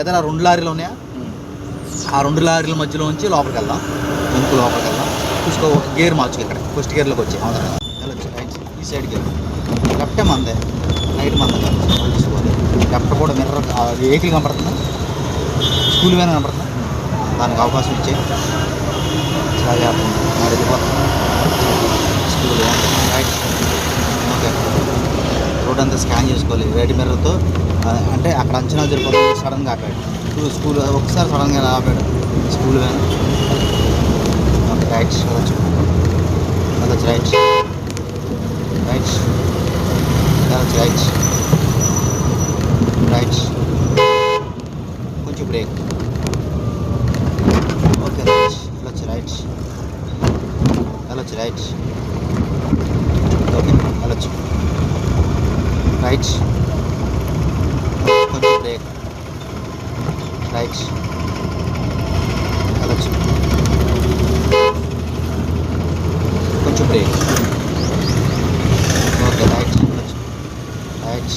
ఏదైనా రెండు లారీలు ఉన్నాయా? ఆ రెండు లారీల మధ్యలో నుంచి లోపలికి వెళ్దాం. ఇంకు లోపలికి వెళ్దాం. చూసుకో గేర్ మార్చు ఇక్కడ. ఫస్ట్ గేర్లోకి వచ్చి. అవునా? వెళ్ళొచ్చు. రైట్. ఈ సైడ్ గేర్. లెఫ్ట్ మందే. రైట్ మందే. చూసుకోవాలి లెఫ్ట్ కూడా మిర్రర్ వెహికల్ కనపడుతుందా? స్కూల్ వ్యాన్ కనపడుతుందా? దానికి అవకాశం ఇచ్చే చాలా జాగ్రత్త మరి వెళ్ళిపోతాం స్కూల్ వ్యాన్ రైట్ ఓకే అంతా స్కాన్ చేసుకోవాలి రైట్ మిర్రర్తో అంటే అక్కడ అంచనా జరిపోతుంది సడన్గా ఆపాడు. స్కూల్ స్కూల్ ఒకసారి సడన్గా ఆపాడు. School van. ఓకే రైట్ వెళ్ళచ్చు వెళ్ళచ్చు రైట్ రైట్ వెళ్ళచ్చు రైట్ రైట్ కొంచెం బ్రేక్. ఓకే రైట్ వెళ్ళచ్చు రైట్ వెళ్ళచ్చు రైట్ ఓకే వెళ్ళచ్చు రైట్ కొంచెం బ్రేక్ రైట్ కొంచెం బ్రేక్ ఓకే రైట్ వెళ్ళచ్చు రైట్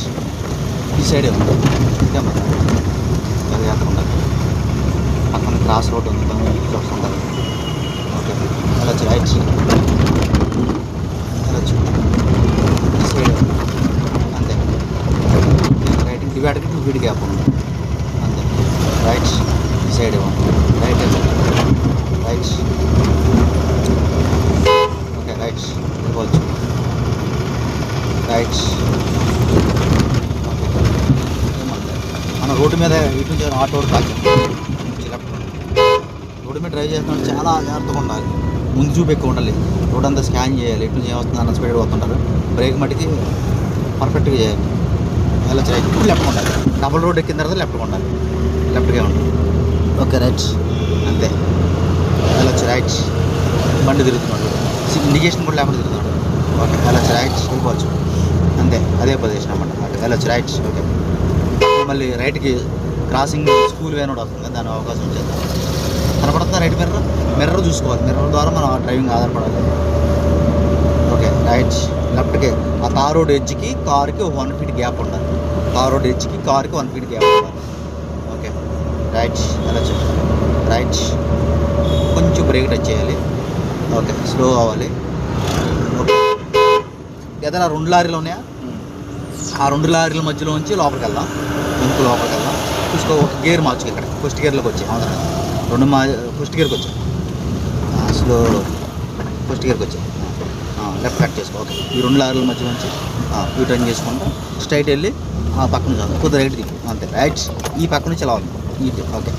ఈ సైడే ఉంది ఇదే ఉండాలి పక్కన క్రాస్ రోడ్ ఉంది దాని ఇంటికి వస్తుంటారు ఓకే వెళ్ళచ్చు రైట్ వెళ్ళచ్చు ఈ సైడ్ అంతే రైట్ డివైడర్కి టూ ఫీట్ గ్యాప్ ఉంది అంతే. రైట్ ఈ సైడ్ ఇవ్వండి రైట్ రైట్ ఓకే రైట్ ఇవ్వచ్చు రైట్ మన రోడ్డు మీద ఇటు నుంచి ఆటో కాదు రోడ్డు మీద డ్రైవ్ చేస్తున్న చాలా జాగ్రత్తగా ఉండాలి. ముందు చూపు ఎక్కువ ఉండాలి. రోడ్ అంతా స్కాన్ చేయాలి. ఇటు నుంచి ఏమవుతుంది అన్న స్పీడ్ పోతుంటారు బ్రేక్ మట్టికి పర్ఫెక్ట్గా చేయాలి. వెళ్ళచ్చు రైట్ ఇప్పుడు లెఫ్ట్ ఉండాలి డబుల్ రోడ్ ఎక్కిన తర్వాత లెఫ్ట్గా ఉండాలి లెఫ్ట్గా ఉండాలి ఓకే రైట్ అంతే. వెళ్ళచ్చు రైట్ బండి తిరుగుతున్నాడు. ఇండికేషన్ కూడా లేకుండా తిరుగుతున్నాడు. ఓకే వెళ్ళచ్చు రైట్ వెళ్ళిపోవచ్చు. అంతే అదే పొజిషన్ అన్నమాట. ఓకే వెళ్ళచ్చు రైట్ ఓకే మళ్ళీ రైట్కి క్రాసింగ్ స్కూల్ వేన్ కూడా వస్తుంది. దాని అవకాశం ఇచ్చేద్దాం కనపడుతుందా రైట్ మిర్రర్ మిర్రర్ చూసుకోవాలి. మిర్రర్ ద్వారా మనం డ్రైవింగ్ ఆధారపడాలి. ఓకే రైట్ లెఫ్ట్కి ఆ కార్ రోడ్ ఎడ్జ్కి కార్కి ఒక వన్ ఫీట్ గ్యాప్ ఉండాలి. కార్ రోడ్ ఎడ్జ్కి కార్కి వన్ ఫీట్ గ్యాప్ ఉండాలి. ఓకే రైట్ చెప్తాను. రైట్ కొంచెం బ్రేక్ టచ్ చేయాలి. ఓకే స్లో అవ్వాలి. ఓకే ఏదైనా రెండు లారీలు ఉన్నాయా? ఆ రెండు లారీల మధ్యలో ఉంచి లోపలికి వెళ్దాం ఇంకో లోపలికి వెళ్దాం చూసుకో ఒక గేర్ మార్చు ఇక్కడ. ఫస్ట్ గేర్లోకి వచ్చి. అవునా? రెండు మా ఫస్ట్ గేర్కి వచ్చాం. స్లో ఫస్ట్ గేర్కి వచ్చాం. లెఫ్ట్ కట్ చేసుకో. ఓకే. ఈ రెండు లారీల మధ్య నుంచి యూ టర్న్ చేసుకుంటా. స్ట్రైట్ వెళ్ళి ఆ పక్క నుంచి వద్దాం. కొద్దిగా రైట్ దిగు. అంతే. రైట్ ఈ పక్క నుంచి ఎలా ఉంది. ఈ ఓకే.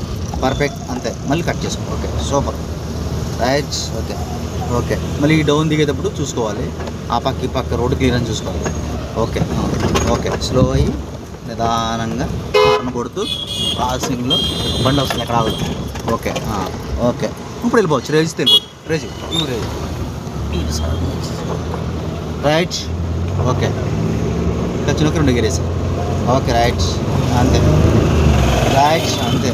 పర్ఫెక్ట్. అంతే. మళ్ళీ కట్ చేసుకో. Okay. Super. Right okay. Okay. మళ్ళీ ఈ డౌన్ దిగేటప్పుడు చూసుకోవాలి. ఆ పక్క ఈ పక్క రోడ్డు క్లియర్ అని చూసుకోవాలి. ఓకే. ఓకే. స్లో అయ్యి నిదానంగా హార్న్ కొడుతూ క్రాసింగ్లో బండి వస్తుంది ఎక్కడ ఓకే. ఓకే. ఇప్పుడు వెళ్ళిపోవచ్చు. రేజ్ వెళ్ళిపోవచ్చు రేజ్ ఇవి రేజ్ రైట్ ఓకే ఇంకా చిన్నకి రెండు గేరేసి ఓకే రైట్ అంతే రైట్ అంతే